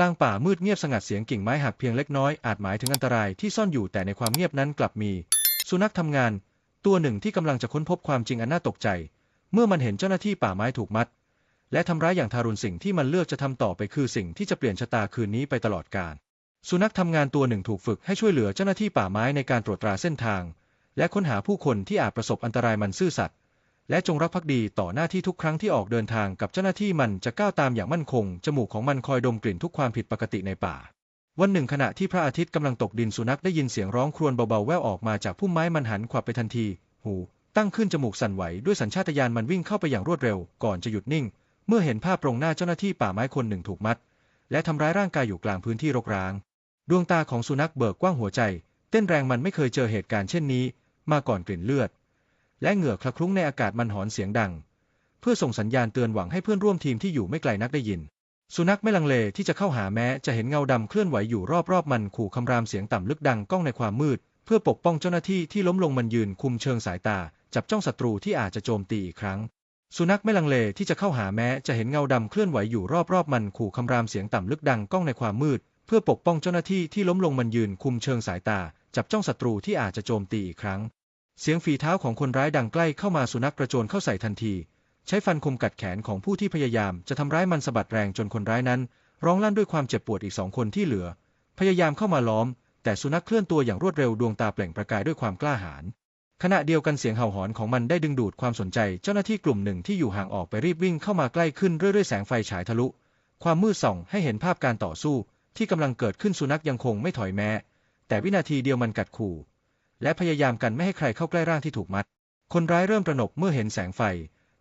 กลางป่ามืดเงียบสงัดเสียงกิ่งไม้หักเพียงเล็กน้อยอาจหมายถึงอันตรายที่ซ่อนอยู่แต่ในความเงียบนั้นกลับมี สุนัขทำงาน ตัวหนึ่งที่กำลังจะค้นพบความจริงอันน่าตกใจ เมื่อมันเห็นเจ้าหน้าที่ป่าไม้ถูกมัด และทำร้ายอย่างทารุณสิ่งที่มันเลือกจะทำต่อไปคือสิ่งที่จะเปลี่ยนชะตาคืนนี้ไปตลอดกาลสุนัขทำงานตัวหนึ่งถูกฝึกให้ช่วยเหลือเจ้าหน้าที่ป่าไม้ในการตรวจตราเส้นทาง และค้นหาผู้คนที่อาจประสบอันตรายมันซื่อสัตย์ และจงรักภักดีต่อหน้าที่ทุกครั้งที่ออกเดินทางกับเจ้าหน้าที่มันจะก้าวตามอย่างมั่นคง จมูกของมันคอยดมกลิ่นทุกความผิดปกติในป่า วันหนึ่งขณะที่พระอาทิตย์กำลังตกดินสุนัขได้ยินเสียงร้องครวญเบาๆแว่วออกมาจากพุ่มไม้มันหันขวับไปทันที หู ตั้งขึ้นจมูกสั่นไหวด้วยสัญชาตญาณมันวิ่งเข้าไปอย่างรวดเร็ว ก่อนจะหยุดนิ่ง เมื่อเห็นภาพตรงหน้าเจ้าหน้าที่ป่าไม้คนหนึ่งถูกมัด และทำร้ายร่างกายอยู่กลางพื้นที่รกร้าง ดวงตาของสุนัขเบิกกว้างหัวใจ เต้นแรงมันไม่เคยเจอเหตุการณ์เช่นนี้ มาก่อนกลิ่นเลือด และเหงื่อคละคลุ้งในอากาศมันหอนเสียงดัง เพื่อส่งสัญญาณเตือนหวังให้เพื่อนร่วมทีมที่อยู่ไม่ไกลนักได้ยิน สุนัขไม่ลังเลที่จะเข้าหาแม้จะเห็นเงาดำเคลื่อนไหวอยู่รอบๆมันขู่คำรามเสียงต่ำลึกดังก้องในความมืด เพื่อปกป้องเจ้าหน้าที่ที่ล้มลงมันยืนคุมเชิงสายตา จับจ้องศัตรูที่อาจจะโจมตีอีกครั้ง สุนัขไม่ลังเลที่จะเข้าหาแม้จะเห็นเงาดำเคลื่อนไหวอยู่รอบๆมันขู่คำรามเสียงต่ำลึกดังก้องในความมืด เพื่อปกป้องเจ้าหน้าที่ที่ล้มลงมันยืนคุมเชิงสายตา จับจ้องศัตรูที่อาจจะโจมตีอีกครั้ง เสียงฝีเท้าของคนร้ายดังใกล้เข้ามาสุนัขกระโจนเข้าใส่ทันที ใช้ฟันคมกัดแขนของผู้ที่พยายามจะทำร้ายมันสะบัดแรงจนคนร้ายนั้น ร้องลั่นด้วยความเจ็บปวดอีกสองคนที่เหลือ พยายามเข้ามาล้อม แต่สุนัขเคลื่อนตัวอย่างรวดเร็วดวงตาเปล่งประกายด้วยความกล้าหาญขณะเดียวกันเสียงเห่าหอนของมันได้ดึงดูดความสนใจ เจ้าหน้าที่กลุ่มหนึ่งที่อยู่ห่างออกไปรีบวิ่งเข้ามาใกล้ขึ้นเรื่อยๆแสงไฟฉายทะลุ ความมืดส่องให้เห็นภาพการต่อสู้ ที่กำลังเกิดขึ้นสุนัขยังคงไม่ถอยแม้ แต่วินาทีเดียวมันกัดขู่ และพยายามกันไม่ให้ใครเข้าใกล้ร่างที่ถูกมัด คนร้ายเริ่มตระหนกเมื่อเห็นแสงไฟ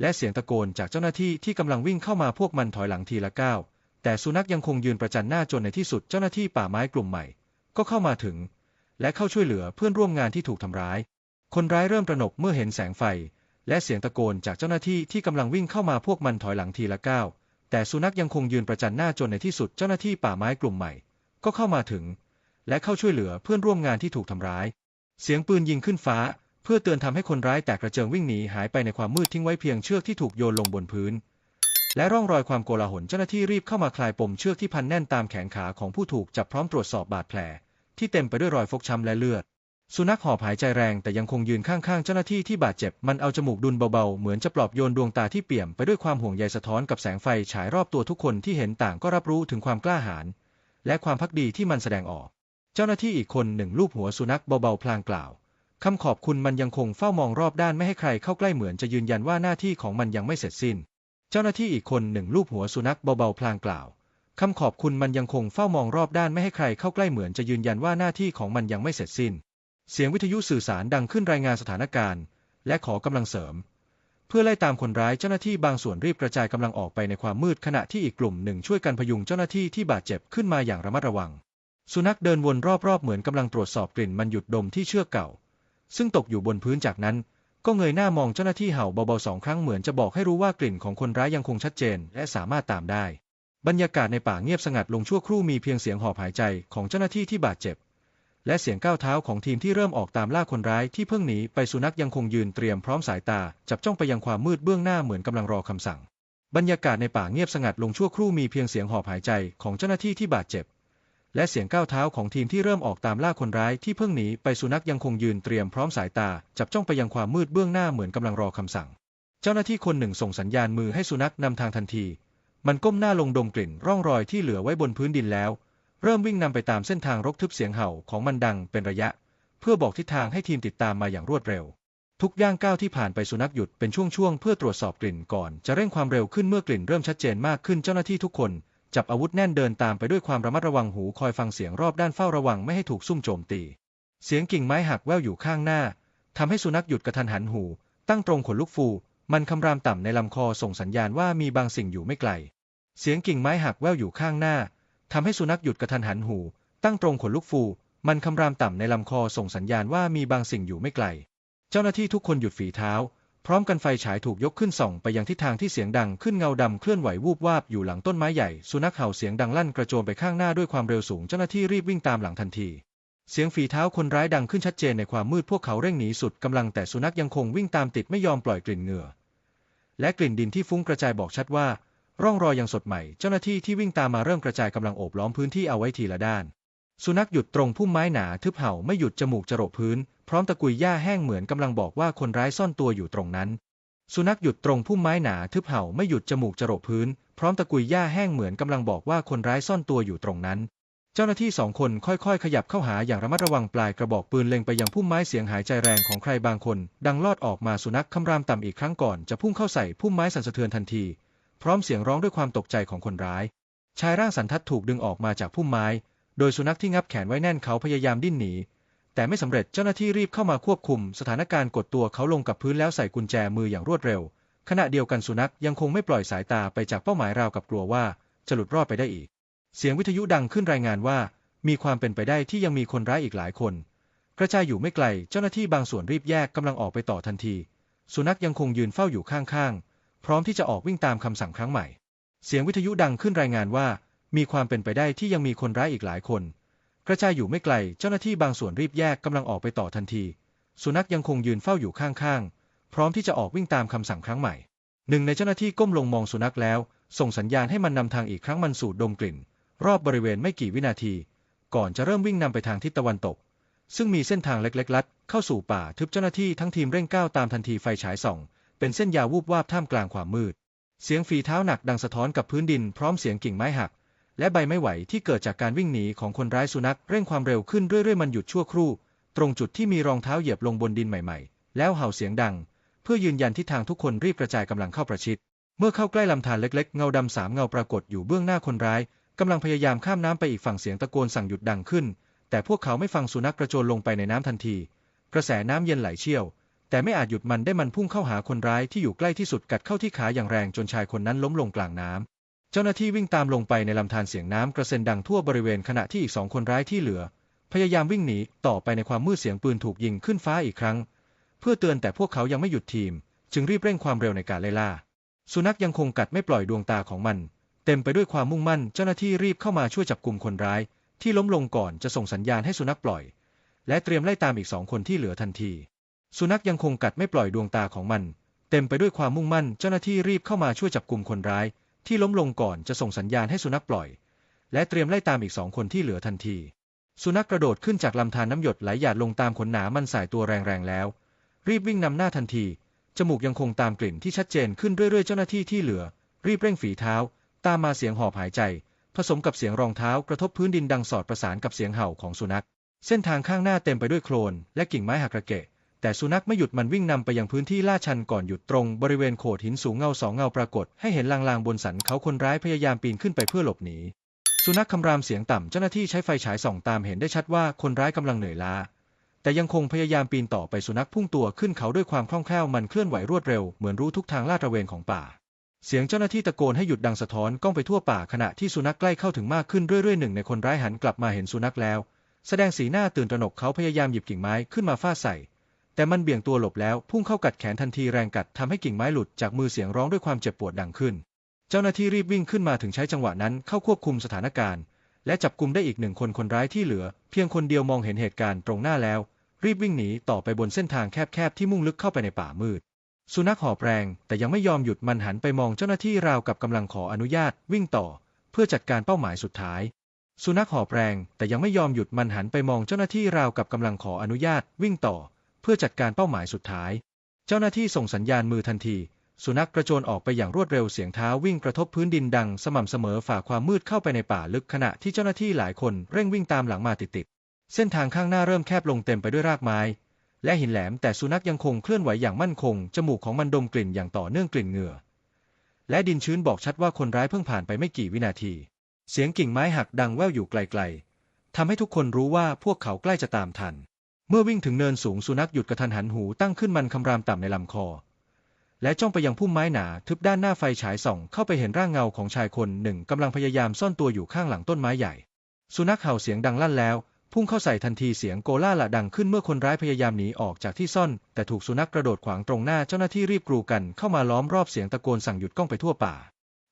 และเสียงตะโกนจากเจ้าหน้าที่ที่กำลังวิ่งเข้ามาพวกมันถอยหลังทีละก้าว แต่สุนัขยังคงยืนประจันหน้าจนในที่สุดเจ้าหน้าที่ป่าไม้กลุ่มใหม่ ก็เข้ามาถึง และเข้าช่วยเหลือเพื่อนร่วมงานที่ถูกทำร้าย คนร้ายเริ่มตระหนกเมื่อเห็นแสงไฟ และเสียงตะโกนจากเจ้าหน้าที่ที่กำลังวิ่งเข้ามาพวกมันถอยหลังทีละก้าว แต่สุนัขยังคงยืนประจันหน้าจนในที่สุดเจ้าหน้าที่ป่าไม้กลุ่มใหม่ ก็เข้ามาถึง และเข้าช่วยเหลือเพื่อนร่วมงานที่ถูกทำร้าย เสียงปืนยิงขึ้นฟ้า เพื่อเตือนทำให้คนร้ายแตกกระเจิงวิ่งหนีหายไปในความมืดทิ้งไว้เพียงเชือกที่ถูกโยนลงบนพื้น และร่องรอยความโกลาหลเจ้าหน้าที่รีบเข้ามาคลายปมเชือกที่พันแน่นตามแขนขาของผู้ถูกจับพร้อมตรวจสอบบาดแผล ที่เต็มไปด้วยรอยฟกช้ำและเลือด สุนัขหอบหายใจแรงแต่ยังคงยืนข้างๆ เจ้าหน้าที่ที่บาดเจ็บมันเอาจมูกดุนเบาๆเหมือนจะปลอบโยนดวงตาที่เปี่ยมไปด้วยความห่วงใยสะท้อนกับแสงไฟฉายรอบตัวทุกคนที่เห็นต่างก็รับรู้ถึงความกล้าหาญและความพักดีที่มันแสดงออก เจ้าหน้าที่อีกคนหนึ่งลูบหัวสุนัขเบาๆพลางกล่าวคำขอบคุณมันยังคงเฝ้ามองรอบด้านไม่ให้ใครเข้าใกล้เหมือนจะยืนยันว่าหน้าที่ของมันยังไม่เสร็จสิ้น เจ้าหน้าที่อีกคนหนึ่งลูบหัวสุนัขเบาๆพลางกล่าวคำขอบคุณมันยังคงเฝ้ามองรอบด้านไม่ให้ใครเข้าใกล้เหมือนจะยืนยันว่าหน้าที่ของมันยังไม่เสร็จสิ้น เสียงวิทยุสื่อสารดังขึ้นรายงานสถานการณ์ และขอกำลังเสริม เพื่อไล่ตามคนร้ายเจ้าหน้าที่บางส่วนรีบกระจายกำลังออกไปในความมืดขณะที่อีกกลุ่มหนึ่งช่วยกันพยุงเจ้าหน้าที่ที่บาดเจ็บขึ้นมาอย่างระมัดระวัง สุนัขเดินวนรอบๆ เหมือนกำลังตรวจสอบกลิ่นมันหยุดดมที่เชือกเก่า ซึ่งตกอยู่บนพื้นจากนั้น ก็เงยหน้ามองเจ้าหน้าที่เห่าเบาๆสองครั้งเหมือนจะบอกให้รู้ว่ากลิ่นของคนร้ายยังคงชัดเจน และสามารถตามได้ บรรยากาศในป่าเงียบสงัดลงชั่วครู่มีเพียงเสียงหอบหายใจของเจ้าหน้าที่ที่บาดเจ็บ และเสียงก้าวเท้าของทีมที่เริ่มออกตามล่าคนร้ายที่เพิ่งหนีไปสุนัขยังคงยืนเตรียมพร้อมสายตา จับจ้องไปยังความมืดเบื้องหน้าเหมือนกำลังรอคำสั่ง บรรยากาศในป่าเงียบสงัดลงชั่วครู่มีเพียงเสียงหอบหายใจของเจ้าหน้าที่ที่บาดเจ็บ และเสียงก้าวเท้าของทีมที่เริ่มออกตามล่าคนร้ายที่เพิ่งหนีไปสุนัขยังคงยืนเตรียมพร้อมสายตา จับจ้องไปยังความมืดเบื้องหน้าเหมือนกำลังรอคำสั่ง เจ้าหน้าที่คนหนึ่งส่งสัญญาณมือให้สุนัขนำทางทันที มันก้มหน้าลงดมกลิ่นร่องรอยที่เหลือไว้บนพื้นดินแล้ว เริ่มวิ่งนำไปตามเส้นทางรกทึบเสียงเห่าของมันดังเป็นระยะ เพื่อบอกทิศทางให้ทีมติดตามมาอย่างรวดเร็ว ทุกย่างก้าวที่ผ่านไปสุนัขหยุดเป็นช่วงๆเพื่อตรวจสอบกลิ่นก่อน จะเร่งความเร็วขึ้นเมื่อกลิ่นเริ่มชัดเจนมากขึ้นเจ้าหน้าที่ทุกคน จับอาวุธแน่นเดินตามไปด้วยความระมัดระวังหูคอยฟังเสียงรอบด้านเฝ้าระวังไม่ให้ถูกซุ่มโจมตี เสียงกิ่งไม้หักแว่วอยู่ข้างหน้าทำให้สุนัขหยุดกระทันหันหู ตั้งตรงขนลุกฟู มันคำรามต่ำในลำคอส่งสัญญาณว่ามีบางสิ่งอยู่ไม่ไกล เสียงกิ่งไม้หักแว่วอยู่ข้างหน้าทำให้สุนัขหยุดกระทันหันหู ตั้งตรงขนลุกฟู มันคำรามต่ำในลำคอส่งสัญญาณว่ามีบางสิ่งอยู่ไม่ไกล เจ้าหน้าที่ทุกคนหยุดฝีเท้า พร้อมกันไฟฉายถูกยกขึ้นส่องไปยังทิศทางที่เสียงดังขึ้นเงาดำเคลื่อนไหววูบวาบอยู่หลังต้นไม้ใหญ่ สุนัขเห่าเสียงดังลั่นกระโจนไปข้างหน้าด้วยความเร็วสูงเจ้าหน้าที่รีบวิ่งตามหลังทันที เสียงฝีเท้าคนร้ายดังขึ้นชัดเจนในความมืดพวกเขาเร่งหนีสุดกำลังแต่สุนัขยังคงวิ่งตามติดไม่ยอมปล่อยกลิ่นเหงื่อ และกลิ่นดินที่ฟุ้งกระจายบอกชัดว่า ร่องรอยยังสดใหม่ เจ้าหน้าที่ที่วิ่งตามมาเริ่มกระจายกำลังโอบล้อมพื้นที่เอาไว้ทีละด้าน สุนัขหยุดตรงพุ่มไม้หนาทึบเห่าไม่หยุดจมูกจรพื้น ร้อมตะกุยหญ้าแห้งเหมือนกำลังบอกว่าคนร้ายซ่อนตัวอยู่ตรงนั้น สุนัขหยุดตรงพุ่มไม้หนาทึบเห่าไม่หยุดจมูกจรดพื้น พร้อมตะกุยหญ้าแห้งเหมือนกำลังบอกว่าคนร้ายซ่อนตัวอยู่ตรงนั้น เจ้าหน้าที่สองคนค่อยๆ ขยับเข้าหาอย่างระมัดระวังปลายกระบอกปืนเล็งไปยังพุ่มไม้เสียงหายใจแรงของใครบางคน ดังลอดออกมาสุนัขคำรามต่ำอีกครั้งก่อนจะพุ่งเข้าใส่พุ่มไม้สั่นสะเทือนทันที พร้อมเสียงร้องด้วยความตกใจของคนร้าย ชายร่างสันทัดถูกดึงออกมาจากพุ่มไม้ โดยสุนัขที่งับแขนไว้แน่นเขาพยายามดิ้นหนี แต่ไม่สำเร็จเจ้าหน้าที่รีบเข้ามาควบคุม สถานการณ์กดตัวเขาลงกับพื้นแล้วใส่กุญแจมืออย่างรวดเร็ว ขณะเดียวกันสุนัขยังคงไม่ปล่อยสายตาไปจากเป้าหมายราวกับกลัวว่า จะหลุดรอดไปได้อีก เสียงวิทยุดังขึ้นรายงานว่า มีความเป็นไปได้ที่ยังมีคนร้ายอีกหลายคน กระจายอยู่ไม่ไกลเจ้าหน้าที่บางส่วนรีบแยกกำลังออกไปต่อทันที สุนัขยังคงยืนเฝ้าอยู่ข้างๆพร้อมที่จะออกวิ่งตามคำสั่งครั้งใหม่ เสียงวิทยุดังขึ้นรายงานว่า มีความเป็นไปได้ที่ยังมีคนร้ายอีกหลายคน กระจายอยู่ไม่ไกล เจ้าหน้าที่บางส่วนรีบแยกกำลังออกไปต่อทันที สุนัขยังคงยืนเฝ้าอยู่ข้างๆ พร้อมที่จะออกวิ่งตามคำสั่งครั้งใหม่ หนึ่งในเจ้าหน้าที่ก้มลงมองสุนัขแล้ว ส่งสัญญาณให้มันนำทางอีกครั้งมันสูดดมกลิ่น รอบบริเวณไม่กี่วินาที ก่อนจะเริ่มวิ่งนำไปทางทิศตะวันตก ซึ่งมีเส้นทางเล็กๆ ลัด เข้าสู่ป่าทึบเจ้าหน้าที่ทั้งทีมเร่งก้าวตามทันทีไฟฉายส่อง เป็นเส้นยาววูบวาบท่ามกลางความมืด เสียงฝีเท้าหนักดังสะท้อนกับพื้นดินพร้อมเสียงกิ่งไม้หัก และใบไม้ไหวที่เกิดจากการวิ่งหนีของคนร้ายสุนัขเร่งความเร็วขึ้นเรื่อยๆมันหยุดชั่วครู่ ตรงจุดที่มีรองเท้าเหยียบลงบนดินใหม่ๆ แล้วเห่าเสียงดัง เพื่อยืนยันทิศทางทุกคนรีบกระจายกำลังเข้าประชิด เมื่อเข้าใกล้ลำธารเล็กๆ เงาดำสามเงาปรากฏอยู่เบื้องหน้าคนร้ายกำลังพยายามข้ามน้ำไปอีกฝั่งเสียงตะโกนสั่งหยุดดังขึ้น แต่พวกเขาไม่ฟังสุนัขกระโจนลงไปในน้ำทันที กระแสน้ำเย็นไหลเชี่ยว แต่ไม่อาจหยุดมันได้มันพุ่งเข้าหาคนร้ายที่อยู่ใกล้ที่สุดกัดเข้าที่ขาอย่างแรงจนชายคนนั้นล้มลงกลางน้ำ เจ้าหน้าที่วิ่งตามลงไปในลำธารเสียงน้ำกระเซ็นดังทั่วบริเวณขณะที่อีกสองคนร้ายที่เหลือ พยายามวิ่งหนีต่อไปในความมืดเสียงปืนถูกยิงขึ้นฟ้าอีกครั้ง เพื่อเตือนแต่พวกเขายังไม่หยุดทีม จึงรีบเร่งความเร็วในการไล่ล่า สุนัขยังคงกัดไม่ปล่อยดวงตาของมัน เต็มไปด้วยความมุ่งมั่น เจ้าหน้าที่รีบเข้ามาช่วยจับกลุ่มคนร้าย ที่ล้มลงก่อนจะส่งสัญญาณให้สุนัขปล่อย และเตรียมไล่ตามอีกสองคนที่เหลือทันที สุนัขยังคงกัดไม่ปล่อยดวงตาของมัน เต็มไปด้วยความมุ่งมั่น เจ้าหน้าที่รีบเข้ามาช่วยจับกลุ่มคนร้าย ที่ล้มลงก่อนจะส่งสัญญาณให้สุนัขปล่อย และเตรียมไล่ตามอีกสองคนที่เหลือทันที สุนัขกระโดดขึ้นจากลำธารน้ำหยดไหลหยาดลงตามขนหนามันสายตัวแรงๆแล้ว รีบวิ่งนำหน้าทันที จมูกยังคงตามกลิ่นที่ชัดเจนขึ้นเรื่อยๆ เจ้าหน้าที่ที่เหลือ รีบเร่งฝีเท้า ตามมาเสียงหอบหายใจ ผสมกับเสียงรองเท้ากระทบพื้นดินดังสอดประสานกับเสียงเห่าของสุนัข เส้นทางข้างหน้าเต็มไปด้วยโคลนและกิ่งไม้หักระเกะ แต่สุนัขไม่หยุดมันวิ่งนำไปยังพื้นที่ล่าชันก่อนหยุดตรงบริเวณโขดหินสูงเงาสองเงาปรากฏ ให้เห็นลางๆบนสันเขาคนร้ายพยายามปีนขึ้นไปเพื่อหลบหนีสุนัขคำรามเสียงต่ำเจ้าหน้าที่ใช้ไฟฉายส่องตามเห็นได้ชัดว่าคนร้ายกำลังเหนื่อยล้า แต่ยังคงพยายามปีนต่อไปสุนัขพุ่งตัวขึ้นเขาด้วยความคล่องแคล่วมันเคลื่อนไหวรวดเร็วเหมือนรู้ทุกทางลาดตระเวนของป่า เสียงเจ้าหน้าที่ตะโกนให้หยุดดังสะท้อนก้องไปทั่วป่าขณะที่สุนัขใกล้เข้าถึงมากขึ้นเรื่อยๆหนึ่งในคนร้ายหันกลับมาเห็นสุนัขแล้ว แสดงสีหน้าตื่นตระหนกเขาพยายามหยิบกิ่งไม้ขึ้นมาฟาดใส่ แต่มันเบี่ยงตัวหลบแล้วพุ่งเข้ากัดแขนทันทีแรงกัดทำให้กิ่งไม้หลุดจากมือเสียงร้องด้วยความเจ็บปวดดังขึ้น เจ้าหน้าที่รีบวิ่งขึ้นมาถึงใช้จังหวะนั้นเข้าควบคุมสถานการณ์ และจับกลุ่มได้อีกหนึ่งคนคนร้ายที่เหลือ เพียงคนเดียวมองเห็นเหตุการณ์ตรงหน้าแล้ว รีบวิ่งหนีต่อไปบนเส้นทางแคบๆที่มุ่งลึกเข้าไปในป่ามืด สุนัขหอบแรงแต่ยังไม่ยอมหยุดมันหันไปมองเจ้าหน้าที่ราวกับกำลังขออนุญาตวิ่งต่อ เพื่อจัดการเป้าหมายสุดท้าย สุนัขหอบแรงแต่ยังไม่ยอมหยุดมันหันไปมองเจ้าหน้าที่ราวกับกำลังขออนุญาตวิ่งต่อ เพื่อจัดการเป้าหมายสุดท้าย เจ้าหน้าที่ส่งสัญญาณมือทันที สุนัขกระโจนออกไปอย่างรวดเร็วเสียงเท้าวิ่งกระทบพื้นดินดังสม่ำเสมอฝ่าความมืดเข้าไปในป่าลึกขณะที่เจ้าหน้าที่หลายคนเร่งวิ่งตามหลังมาติดๆเส้นทางข้างหน้าเริ่มแคบลงเต็มไปด้วยรากไม้ และหินแหลมแต่สุนัขยังคงเคลื่อนไหวอย่างมั่นคงจมูกของมันดมกลิ่นอย่างต่อเนื่องกลิ่นเหงื่อและดินชื้นบอกชัดว่าคนร้ายเพิ่งผ่านไปไม่กี่วินาที เสียงกิ่งไม้หักดังแว่วอยู่ไกลๆทำให้ทุกคนรู้ว่าพวกเขาใกล้จะตามทัน เมื่อวิ่งถึงเนินสูงสุนัขหยุดกระทันหันหูตั้งขึ้นมันคำรามต่ำในลำคอ และจ้องไปยังพุ่มไม้หนาทึบด้านหน้าไฟฉายส่องเข้าไปเห็นร่างเงาของชายคนหนึ่งกำลังพยายามซ่อนตัวอยู่ข้างหลังต้นไม้ใหญ่ สุนัขเห่าเสียงดังลั่นแล้ว พุ่งเข้าใส่ทันทีเสียงโกล่าละดังขึ้นเมื่อคนร้ายพยายามหนีออกจากที่ซ่อน แต่ถูกสุนัขกระโดดขวางตรงหน้าเจ้าหน้าที่รีบกรูกันเข้ามาล้อมรอบเสียงตะโกนสั่งหยุดก้องไปทั่วป่า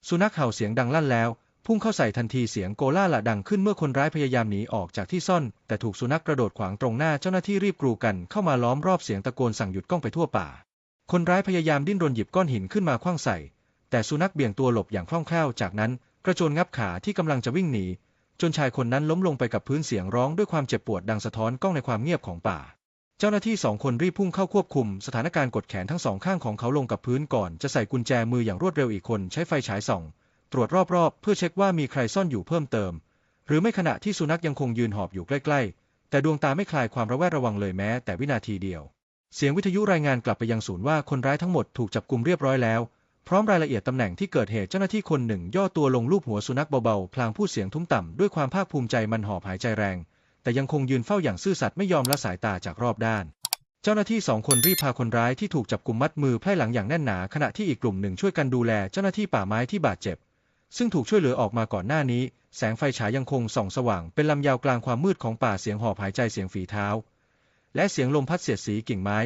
สุนัขเห่าเสียงดังลั่นแล้ว พุ่งเข้าใส่ทันทีเสียงโกล่าละดังขึ้นเมื่อคนร้ายพยายามหนีออกจากที่ซ่อน แต่ถูกสุนัขกระโดดขวางตรงหน้าเจ้าหน้าที่รีบกรูกันเข้ามาล้อมรอบเสียงตะโกนสั่งหยุดก้องไปทั่วป่า คนร้ายพยายามดิ้นรนหยิบก้อนหินขึ้นมาคว้างใส่ แต่สุนัขเบี่ยงตัวหลบอย่างคล่องแคล่วจากนั้น กระโจนงับขาที่กำลังจะวิ่งหนี จนชายคนนั้นล้มลงไปกับพื้นเสียงร้องด้วยความเจ็บปวดดังสะท้อนก้องในความเงียบของป่า เจ้าหน้าที่สองคนรีบพุ่งเข้าควบคุม สถานการณ์กดแขนทั้งสองข้างของเขาลงกับพื้นก่อน จะใส่กุญแจมืออย่างรวดเร็วอีกคนใช้ไฟฉายส่อง ตรวจรอบๆ เพื่อเช็คว่ามีใครซ่อนอยู่เพิ่มเติม หรือไม่ขณะที่สุนัขยังคงยืนหอบอยู่ใกล้ๆ แต่ดวงตาไม่คลายความระแวดระวังเลยแม้แต่วินาทีเดียว เสียงวิทยุรายงานกลับไปยังศูนย์ว่าคนร้ายทั้งหมดถูกจับกลุมเรียบร้อยแล้ว พร้อมรายละเอียดตำแหน่งที่เกิดเหตุเจ้าหน้าที่คนหนึ่ง ย่อตัวลงลูบหัวสุนัขเบาๆ พลางพูดเสียงทุ้มต่ำด้วยความภาคภูมิใจมันหอบหายใจแรง แต่ยังคงยืนเฝ้าอย่างซื่อสัตย์ไม่ยอมละสายตาจากรอบด้านเจ้าหน้าที่สองคนรีบพาคนร้ายที่ถูกจับกลุ่มมัดมือไพร่หลังอย่างแน่นหนา ขณะที่อีกกลุ่มหนึ่งช่วยกันดูแลเจ้าหน้าที่ป่าไม้ที่บาดเจ็บ ซึ่งถูกช่วยเหลือออกมาก่อนหน้านี้ แสงไฟฉายยังคงส่องสว่าง เป็นลำยาวกลางความมืดของป่าเสียงหอบหายใจเสียงฝีเท้า และเสียงลมพัดเสียดสีกิ่งไม้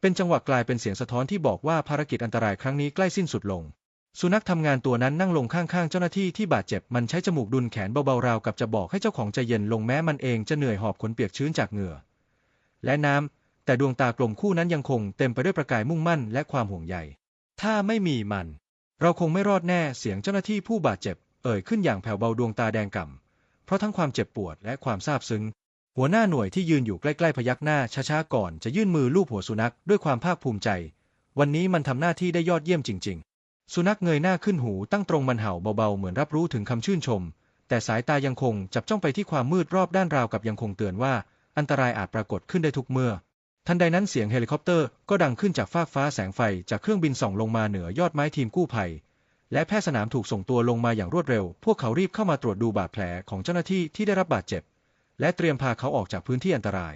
เป็นจังหวะกลายเป็นเสียงสะท้อนที่บอกว่าภารกิจอันตรายครั้งนี้ใกล้สิ้นสุดลง สุนัขทำงานตัวนั้นนั่งลงข้างๆ เจ้าหน้าที่ที่บาดเจ็บมันใช้จมูกดุนแขนเบาๆราวกับจะบอกให้เจ้าของใจเย็นลงแม้มันเองจะเหนื่อยหอบขนเปียกชื้นจากเหงื่อ และน้ำแต่ดวงตากลมคู่นั้นยังคงเต็มไปด้วยประกายมุ่งมั่นและความห่วงใยถ้าไม่มีมัน เราคงไม่รอดแน่เสียงเจ้าหน้าที่ผู้บาดเจ็บ เอ่ยขึ้นอย่างแผ่วเบาดวงตาแดงก่ำเพราะทั้งความเจ็บปวดและความซาบซึ้ง หัวหน้าหน่วยที่ยืนอยู่ใกล้ๆพยักหน้าช้าๆก่อนจะยื่นมือลูบหัวสุนัขด้วยความภาคภูมิใจ วันนี้มันทำหน้าที่ได้ยอดเยี่ยมจริง ๆ สุนัขเงยหน้าขึ้นหูตั้งตรงมันเห่าเบาๆเหมือนรับรู้ถึงคำชื่นชม แต่สายตายังคงจับจ้องไปที่ความมืดรอบด้านราวกับยังคงเตือนว่า อันตรายอาจปรากฏขึ้นได้ทุกเมื่อ ทันใดนั้นเสียงเฮลิคอปเตอร์ก็ดังขึ้นจากฟากฟ้าแสงไฟจากเครื่องบินส่องลงมาเหนือยอดไม้ทีมกู้ภัย และแพทย์สนามถูกส่งตัวลงมาอย่างรวดเร็ว พวกเขารีบเข้ามาตรวจดูบาดแผลของเจ้าหน้าที่ที่ได้รับบาดเจ็บ และเตรียมพาเขาออกจากพื้นที่อันตราย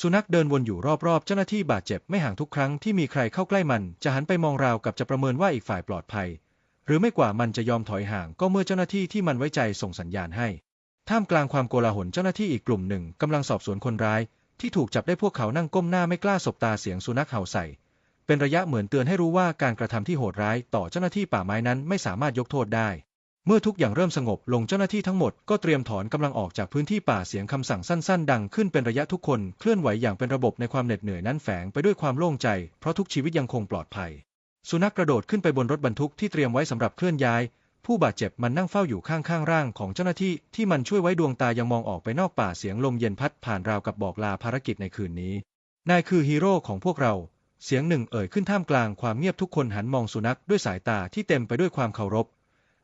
สุนัขเดินวนอยู่รอบๆ เจ้าหน้าที่บาดเจ็บไม่ห่างทุกครั้งที่มีใครเข้าใกล้มันจะหันไปมองราวกับจะประเมินว่าอีกฝ่ายปลอดภัย หรือไม่กว่ามันจะยอมถอยห่างก็เมื่อเจ้าหน้าที่ที่มันไว้ใจส่งสัญญาณให้ ท่ามกลางความโกลาหลเจ้าหน้าที่อีกกลุ่มหนึ่งกำลังสอบสวนคนร้าย ที่ถูกจับได้พวกเขานั่งก้มหน้าไม่กล้าสบตาเสียงสุนัขเห่าใส่ เป็นระยะเหมือนเตือนให้รู้ว่าการกระทำที่โหดร้ายต่อเจ้าหน้าที่ป่าไม้นั้นไม่สามารถยกโทษได้ เมื่อทุกอย่างเริ่มสงบลงเจ้าหน้าที่ทั้งหมดก็เตรียมถอนกำลังออกจากพื้นที่ป่าเสียงคำสั่งสั้น ๆ ดังขึ้นเป็นระยะทุกคนเคลื่อนไหวอย่างเป็นระบบในความเหน็ดเหนื่อยนั้นแฝงไปด้วยความโล่งใจเพราะทุกชีวิตยังคงปลอดภัย สุนัขกระโดดขึ้นไปบนรถบรรทุกที่เตรียมไว้สำหรับเคลื่อนย้าย ผู้บาดเจ็บมันนั่งเฝ้าอยู่ข้างๆร่างของเจ้าหน้าที่ที่มันช่วยไว้ดวงตายังมองออกไปนอกป่าเสียงลมเย็นพัดผ่านราวกับบอกลาภารกิจในคืนนี้ นายคือฮีโร่ของพวกเรา เสียงหนึ่งเอ่ยขึ้นท่ามกลางความเงียบทุกคนหันมองสุนัขด้วยสายตาที่เต็มไปด้วยความเคารพ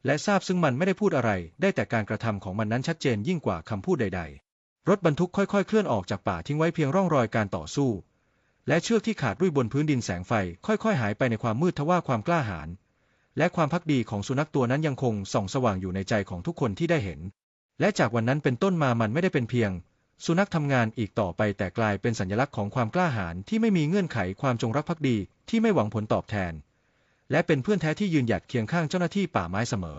และทราบซึ่งมันไม่ได้พูดอะไร ได้แต่การกระทำของมันนั้นชัดเจนยิ่งกว่าคำพูดใด ๆ รถบรรทุกค่อยๆ เคลื่อนออกจากป่าทิ้งไว้เพียงร่องรอยการต่อสู้ และเชือกที่ขาดรุ่ยบนพื้นดินแสงไฟ ค่อยๆ หายไปในความมืดทว่าความกล้าหาญ และความพักดีของสุนัขตัวนั้นยังคงส่องสว่างอยู่ในใจของทุกคนที่ได้เห็น และจากวันนั้นเป็นต้นมามันไม่ได้เป็นเพียง สุนัขทำงานอีกต่อไปแต่กลายเป็นสัญลักษณ์ของความกล้าหาญที่ไม่มีเงื่อนไขความจงรักภักดีที่ไม่หวังผลตอบแทน และเป็นเพื่อนแท้ที่ยืนหยัดเคียงข้างเจ้าหน้าที่ป่าไม้เสมอ